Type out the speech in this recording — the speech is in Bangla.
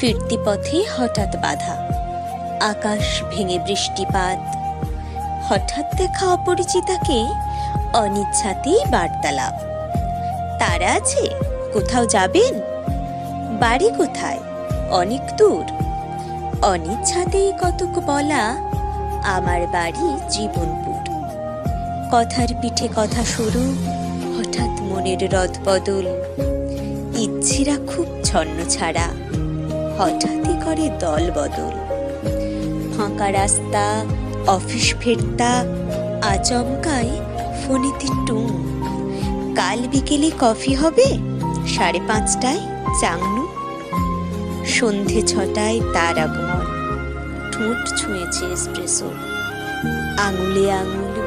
ফিরতি পথে হঠাৎ বাধা। আকাশ ভেঙে বৃষ্টিপাত। হঠাৎ দেখা অপরিচিতাকে অনিচ্ছাতেই বার্তালাপ। তারা আছে, কোথাও যাবেন? বাড়ি কোথায়? অনেক দূর। অনিচ্ছাতেই কতক বলা, আমার বাড়ি জীবনপুর। কথার পিঠে কথা শুরু, হঠাৎ মনের রদ বদল ইচ্ছিরা খুব ছন্ন ছাড়া হঠাৎই করে দল বদল। ফাঁকা রাস্তা, অফিস ফেরতা আচমকায় ফোনেতে টুং। কাল বিকেলে কফি হবে? সাড়ে পাঁচটায় চাংনু। সন্ধে ছটায় তার আগমন ঠোঁট ছুঁয়েছে এসপ্রেসো আঙুলে আঙুল